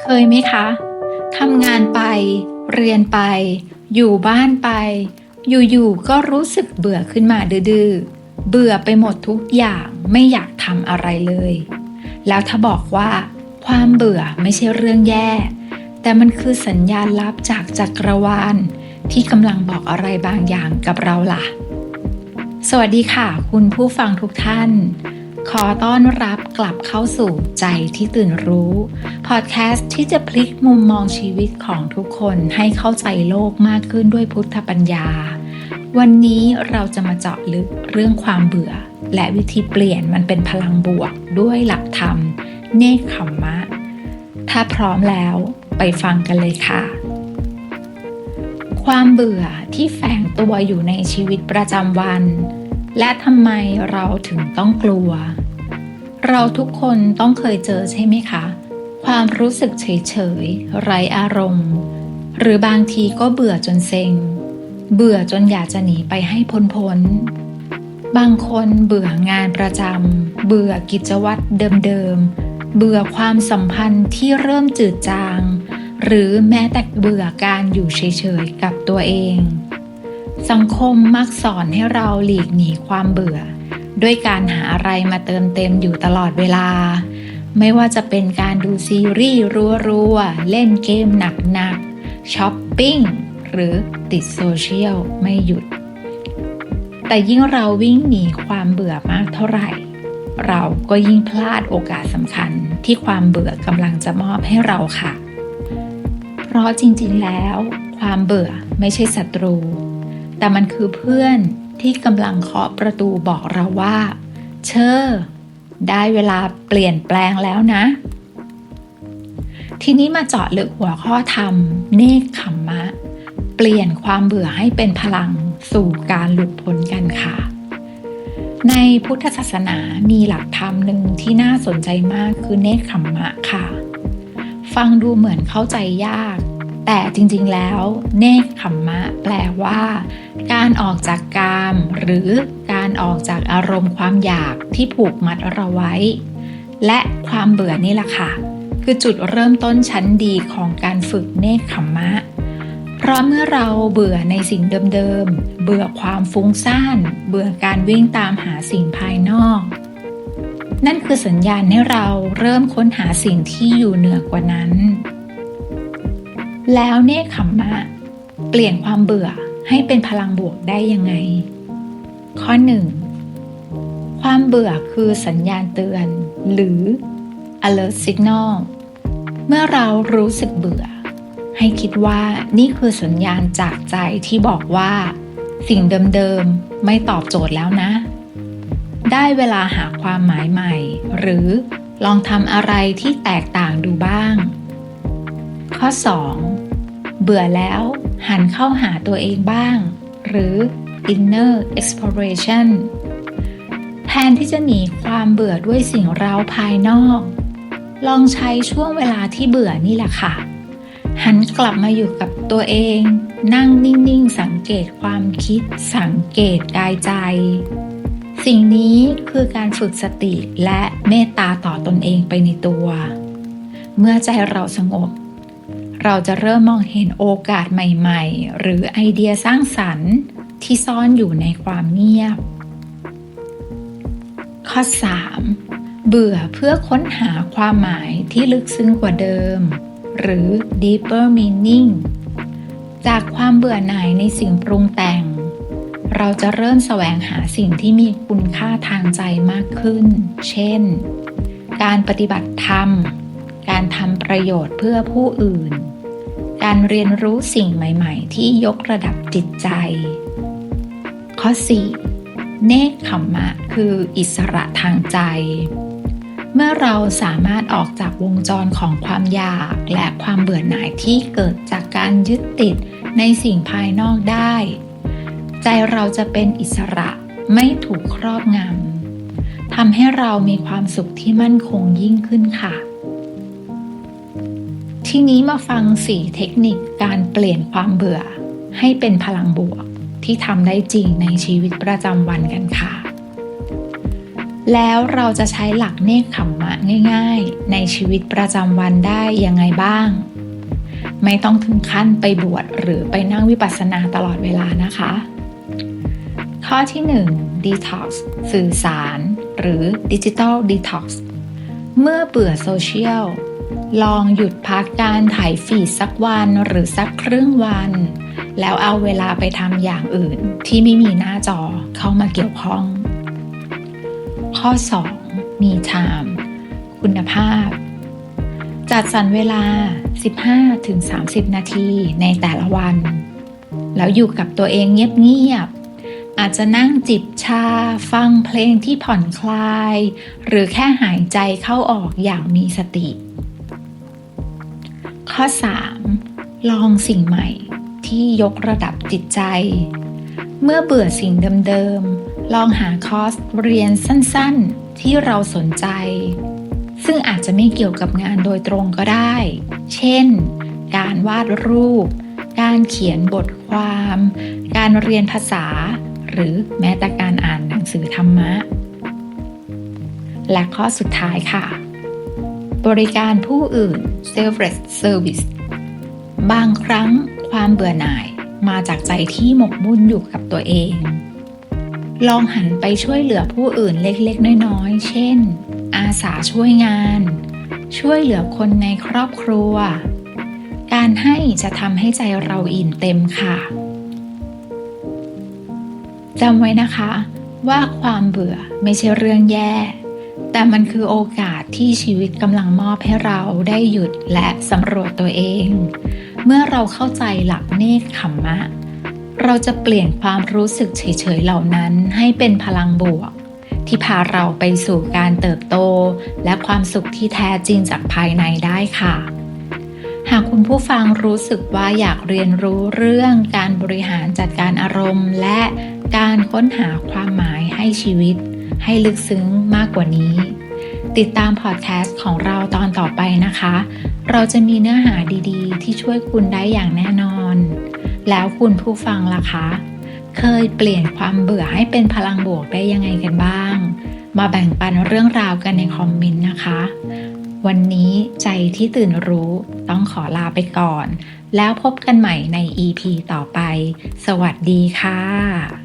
เคยไหมคะทำงานไป เรียนไป อยู่บ้านไป อยู่ๆก็รู้สึกเบื่อขึ้นมาดื้อเบื่อไปหมดทุกอย่างไม่อยากทำอะไรเลย แล้วถ้าบอกว่า ความเบื่อไม่ใช่เรื่องแย่ แต่มันคือสัญญาณลับจากจักรวาล ที่กำลังบอกอะไรบางอย่างกับเราล่ะ สวัสดีค่ะ คุณผู้ฟังทุกท่าน ขอต้อนรับกลับเข้าสู่ใจที่ตื่นรู้พอดแคสต์ที่จะพลิกมุมมองชีวิตของทุกคนให้เข้าใจโลกมากขึ้นด้วยพุทธปัญญา วันนี้เราจะมาเจาะลึกเรื่องความเบื่อ และวิธีเปลี่ยนมันเป็นพลังบวกด้วยหลักธรรม เนคขมมะ ถ้าพร้อมแล้วไปฟังกันเลยค่ะ ความเบื่อที่แฝงตัวอยู่ในชีวิตประจำวัน และทำไมเราถึงต้องกลัว เราทุกคนต้องเคยเจอใช่ไหมคะ ความรู้สึกเฉยๆไร้อารมณ์ หรือบางทีก็เบื่อจนเซ็ง เบื่อจนอยากจะหนีไปให้พ้นๆบางคนเบื่องานประจำ เบื่อกิจวัตรเดิมๆ เบื่อความสัมพันธ์ที่เริ่มจืดจาง หรือแม้แต่เบื่อการอยู่เฉยๆ กับตัวเอง สังคมมักสอนให้เราหลีกหนีความเบื่อ ด้วยการหาอะไรมาเติมเต็มอยู่ตลอดเวลา ไม่ว่าจะเป็นการดูซีรีส์รัวๆ เล่นเกมหนักๆช้อปปิ้ง หรือติดโซเชียลไม่หยุด แต่ยิ่งเราวิ่งหนีความเบื่อมากเท่าไหร่ เราก็ยิ่งพลาดโอกาสสำคัญที่ความเบื่อกำลังจะมอบให้เราค่ะ เพราะจริงๆแล้ว ความเบื่อไม่ใช่ศัตรู แต่มันคือเพื่อนที่กำลังเคาะประตูบอกเราว่า เชอได้เวลาเปลี่ยนแปลงแล้วนะ ทีนี้มาเจาะลึกหัวข้อธรรม เนคขมมะ เปลี่ยนความเบื่อให้เป็นพลังสู่การหลุดพ้นกันค่ะ ในพุทธศาสนามีหลักธรรมหนึ่งที่น่าสนใจมากคือเนคขมมะค่ะ ฟังดูเหมือนเข้าใจยาก แต่จริงๆแล้ว เนคขมมะ แปลว่า การออกจากกาม หรือการออกจากอารมณ์ความอยากที่ผูกมัดเราไว้ และความเบื่อนี่แหละค่ะ คือจุดเริ่มต้นชั้นดีของการฝึกเนคขมมะ เพราะเมื่อเราเบื่อในสิ่งเดิมๆ เบื่อความฟุ้งซ่าน เบื่อการวิ่งตามหาสิ่งภายนอกนั่นคือสัญญาณให้เราเริ่มค้นหาสิ่งที่อยู่เหนือกว่านั้น แล้วเนคขมมะ เปลี่ยนความเบื่อให้เป็นพลังบวกได้ยังไง ข้อ 1. ความเบื่อคือสัญญาณเตือน หรือ alert signal เมื่อเรารู้สึกเบื่อ ให้คิดว่านี่คือสัญญาณจากใจที่บอกว่า สิ่งเดิมๆ ไม่ตอบโจทย์แล้วนะ ได้เวลาหาความหมายใหม่ หรือลองทำอะไรที่แตกต่างดูบ้าง ข้อ 2. เบื่อแล้ว หันเข้าหาตัวเองบ้าง หรือ inner exploration แทนที่จะหนีความเบื่อด้วยสิ่งเร้าภายนอก ลองใช้ช่วงเวลาที่เบื่อนี่แหละค่ะ หันกลับมาอยู่กับตัวเอง นั่งนิ่ง ๆ สังเกตความคิด สังเกตกายใจ สิ่งนี้คือการฝึกสติและเมตตาต่อตนเองไปในตัว เมื่อใจเราสงบ เราจะเริ่มมองเห็นโอกาสใหม่ๆ หรือไอเดียสร้างสรรค์ที่ซ่อนอยู่ในความเงียบ ข้อ 3. เบื่อเพื่อค้นหาความหมายที่ลึกซึ้งกว่าเดิม หรือ deeper meaning จากความเบื่อหน่ายในสิ่งปรุงแต่ง เราจะเริ่มแสวงหาสิ่งที่มีคุณค่าทางใจมากขึ้น เช่น การปฏิบัติธรรม การทำประโยชน์เพื่อผู้อื่น การเรียนรู้สิ่งใหม่ๆ ที่ยกระดับจิตใจ ข้อ 4. เนคขมมะ คืออิสระทางใจ เมื่อเราสามารถออกจากวงจรของความอยากและความเบื่อหน่ายที่เกิดจากการยึดติดในสิ่งภายนอกได้ ใจเราจะเป็นอิสระไม่ถูกครอบงำทำให้เรามีความสุขที่มั่นคงยิ่งขึ้นค่ะ ทีนี้มาฟังสี่เทคนิคการเปลี่ยนความเบื่อ ให้เป็นพลังบวกที่ทำได้จริงในชีวิตประจำวันกันค่ะ แล้วเราจะใช้หลักเนคขมมะง่าย ๆ ในชีวิตประจำวันได้ยังไงบ้าง ไม่ต้องถึงขั้นไปบวชหรือไปนั่งวิปัสสนาตลอดเวลานะคะ ข้อที่ 1 Detox สื่อสาร หรือ Digital Detox เมื่อเบื่อโซเชียล ลองหยุดพักการถ่ายฟีดสักวันหรือสักครึ่งวัน แล้วเอาเวลาไปทำอย่างอื่นที่ไม่มีหน้าจอเข้ามาเกี่ยวข้อง ข้อ 2 มี time คุณภาพ จัดสรรเวลา 15-30 นาทีในแต่ละวัน แล้วอยู่กับตัวเองเงียบๆอาจจะนั่งจิบชาฟังเพลงที่ผ่อนคลาย หรือแค่หายใจเข้าออกอย่างมีสติ ข้อ 3. ลองสิ่งใหม่ที่ยกระดับจิตใจ เมื่อเบื่อสิ่งเดิมๆ ลองหาคอร์สเรียนสั้นๆ ที่เราสนใจ ซึ่งอาจจะไม่เกี่ยวกับงานโดยตรงก็ได้ เช่น การวาดรูป การเขียนบทความ การเรียนภาษา หรือแม้แต่การอ่านหนังสือธรรมะ และข้อสุดท้ายค่ะ บริการผู้อื่น selfless service บางครั้งความเบื่อหน่ายมาจากใจที่หมกมุ่นอยู่กับตัวเอง ลองหันไปช่วยเหลือผู้อื่นเล็กๆ น้อยๆ เช่น อาสาช่วยงาน ช่วยเหลือคนในครอบครัว การให้จะทำให้ใจเราอิ่มเต็มค่ะจำไว้นะคะว่าความเบื่อไม่ใช่เรื่องแย่ แต่มันคือโอกาสที่ชีวิตกำลังมอบให้เราได้หยุดและสำรวจตัวเอง เมื่อเราเข้าใจหลักเนคขมมะ เราจะเปลี่ยนความรู้สึกเฉยๆเหล่านั้นให้เป็นพลังบวก ที่พาเราไปสู่การเติบโต และความสุขที่แท้จริงจากภายในได้ค่ะ หากคุณผู้ฟังรู้สึกว่าอยากเรียนรู้เรื่องการบริหารจัดการอารมณ์ และการค้นหาความหมายให้ชีวิต ให้ลึกซึ้งมากกว่านี้ ติดตามพอดแคสต์ของเราตอนต่อไปนะคะ เราจะมีเนื้อหาดีๆ ที่ช่วยคุณได้อย่างแน่นอน แล้วคุณผู้ฟังล่ะคะ เคยเปลี่ยนความเบื่อให้เป็นพลังบวกได้ยังไงกันบ้าง มาแบ่งปันเรื่องราวกันในคอมเมนต์นะคะ วันนี้ใจที่ตื่นรู้ต้องขอลาไปก่อน แล้วพบกันใหม่ใน EP ต่อไป สวัสดีค่ะ